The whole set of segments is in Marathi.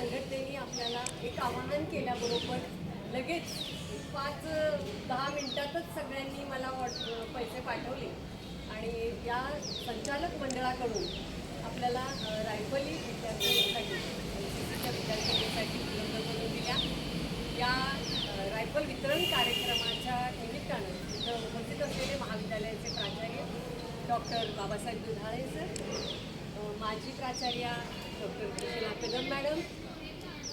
संघटनेने आपल्याला एक आवाहन केल्याबरोबर लगेच पाच दहा मिनिटातच सगळ्यांनी मला व्हॉट पैसे पाठवले. आणि या संचालक मंडळाकडून आपल्याला रायफली विद्यार्थ्यांसाठी विद्यार्थ्यांसाठी उपलब्ध करून दिल्या. या रायफल वितरण कार्यक्रमाच्या निमित्तानं इथं उपस्थित असलेले महाविद्यालयाचे प्राचार्य डॉक्टर बाबासाहेब दुधाळे सर माजी प्राचार्या डॉक्टर कृष्णा कदम मॅडम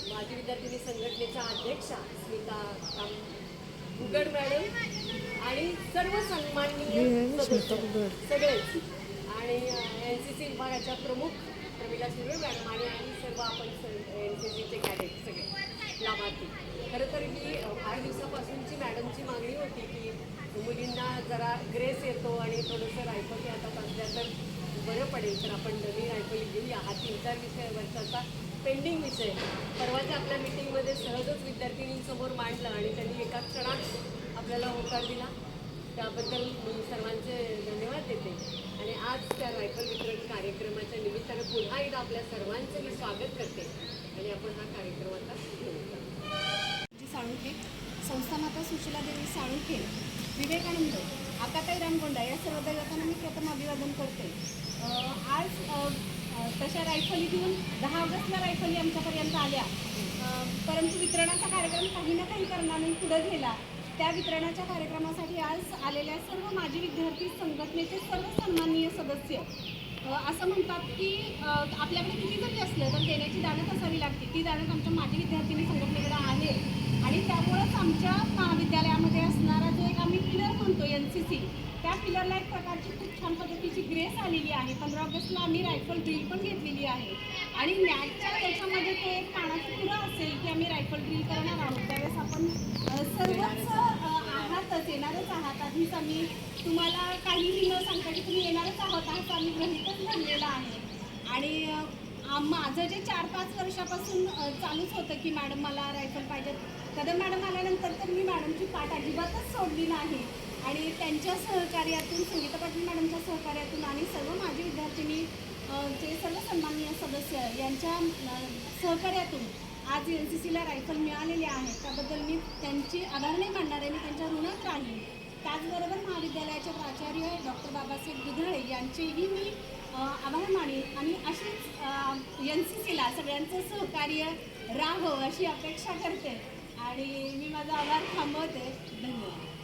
माजी विद्यार्थिनी संघटनेच्या अध्यक्षा स्मिता काम उगड मॅडम आणि सर्व सन्माननीय सगळेच. आणि एन सी सी विभागाच्या प्रमुख प्रमिला सुरे मॅडम आणि आम्ही सर्व आपण एन सी सीचे कॅडेट सगळे लाभार्थी. खरं तर ही फार दिवसापासूनची मॅडमची मागणी होती की मुलींना जरा ग्रेस येतो आणि थोडंसं रायफली हातात असल्या तर बरं पडेल तर आपण नवीन रायफली घेऊया. हा विषयावरचा पेंडिंग विषय परवाच्या आपल्या मिटिंगमध्ये सहजच विद्यार्थिनींसमोर मांडला आणि त्यांनी एका क्षणात आपल्याला होकार दिला. त्याबद्दल मी सर्वांचे धन्यवाद देते. आणि आज त्या रायफल वितरण कार्यक्रमाच्या निमित्ताने पुन्हा एकदा आपल्या सर्वांचं मी स्वागत करते. आणि आपण हा कार्यक्रम आता सुरू साळुंखे संस्था माता सुशीला देवी साळुंखे विवेकानंद आकाताई रामगोंडा या सर्व दैवतांना मी प्रथम अभिवादन करते. आज तशा रायफली घेऊन दहा ऑगस्टला रायफली आमच्यापर्यंत आल्या. परंतु वितरणाचा कार्यक्रम काही ना काही कारणाने पुढं गेला. त्या वितरणाच्या कार्यक्रमासाठी आज आलेल्या सर्व माजी विद्यार्थी संघटनेचे सर्व सन्माननीय सदस्य असं म्हणतात की आपल्याकडे किती जरी असलं तर देण्याची दानत असावी लागते. ती दानत आमच्या माजी विद्यार्थिनी संघटनेकडे आहे. आणि त्यामुळंच आमच्या महाविद्यालयामध्ये असणारा जो एक आम्ही पिलर म्हणतो एन सी सी त्या पिलरला एक प्रकारची खूप छान पद्धतीची ग्रेस आलेली आहे. पंधरा ऑगस्टला आम्ही रायफल ड्रिल पण घेतलेली आहे. आणि मॅचच्या त्याच्यामध्ये ते एक पाण्याचं पुरं असेल की आम्ही रायफल ड्रिल करणार आहोत. त्यावेळेस आपण सर्वच आहातच येणारच आहात. आधीच आम्ही तुम्हाला काहीही न सांगता की तुम्ही येणारच आहोत असं आम्ही गृहीतच धरलेलं आहे. आणि माझं जे चार पाच वर्षापासून चालूच होतं की मॅडम मला रायफल पाहिजेत. कदम मॅडम आल्यानंतर तर मी मॅडमची पाठ अजिबातच सोडली नाही. आणि त्यांच्या सहकार्यातून संगीता पाटील मॅडमच्या सहकार्यातून आणि सर्व माझे विद्यार्थिनी जे सर्व सन्माननीय सदस्य यांच्या सहकार्यातून आज एन सी सीला रायफल मिळालेली आहे. त्याबद्दल मी त्यांची आभार नाही मानणार आहे. मी त्यांच्या ऋणात राहील त्याचबरोबर महाविद्यालयाचे प्राचार्य डॉक्टर बाबासाहेब दुधळे यांचेही मी आभार मानेन. आणि अशीच एन सी सीला सगळ्यांचं सहकार्य राहावं अशी अपेक्षा करते. आणि मी माझा आभार थांबवते. धन्यवाद.